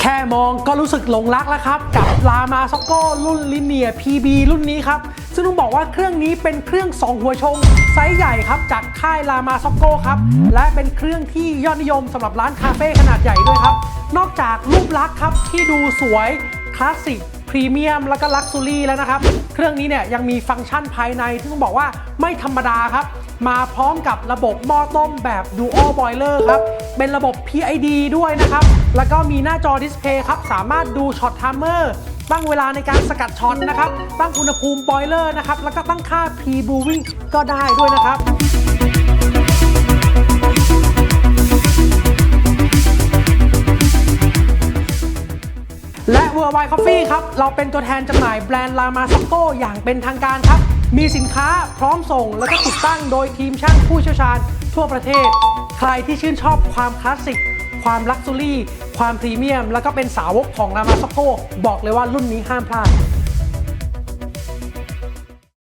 แค่มองก็รู้สึกหลงรักแล้วครับ กับลามาซ็อกโก้รุ่นลิเนีย PB รุ่นนี้ครับ ซึ่งต้องบอกว่าเครื่องนี้เป็นเครื่อง 2 หัวชง ไซส์ใหญ่ครับ จากค่ายลามาซ็อกโก้ครับ และเป็นเครื่องที่ยอดนิยมสำหรับร้านคาเฟ่ขนาดใหญ่ด้วยครับ นอกจากรูปลักษณ์ครับ ที่ดูสวยคลาสสิกพรีเมียมแล้วก็ลักซ์รี่แล้วนะครับ เครื่องนี้เนี่ยยังมีฟังก์ชันภายในที่ต้องบอกว่าไม่ธรรมดาครับ มาพร้อมกับระบบหม้อต้มแบบ Dual Boiler ครับเป็นระบบ PID ด้วยนะครับ แล้วก็มีหน้าจอดิสเพย์ครับ สามารถดูช็อตไทม์เมอร์ตั้งเวลาในการสกัดช็อตนะครับ ตั้งอุณหภูมิบอยเลอร์นะครับ แล้วก็ตั้งค่า P Brewing ก็ได้ด้วยนะครับและ Worldwide Coffee ครับ เราเป็นตัวแทนจำหน่ายแบรนด์ลามาซ็อกโกอย่างเป็นทางการครับ มีสินค้าพร้อมส่งแล้วก็ติดตั้งโดยทีมช่างผู้เชี่ยวชาญ ทั่วประเทศ ใครที่ชื่นชอบความคลาสสิก ความลักซ์รี่ ความพรีเมียม แล้วก็เป็นสาวกของรามาซ็อกโกบอกเลยว่ารุ่นนี้ห้ามพลาด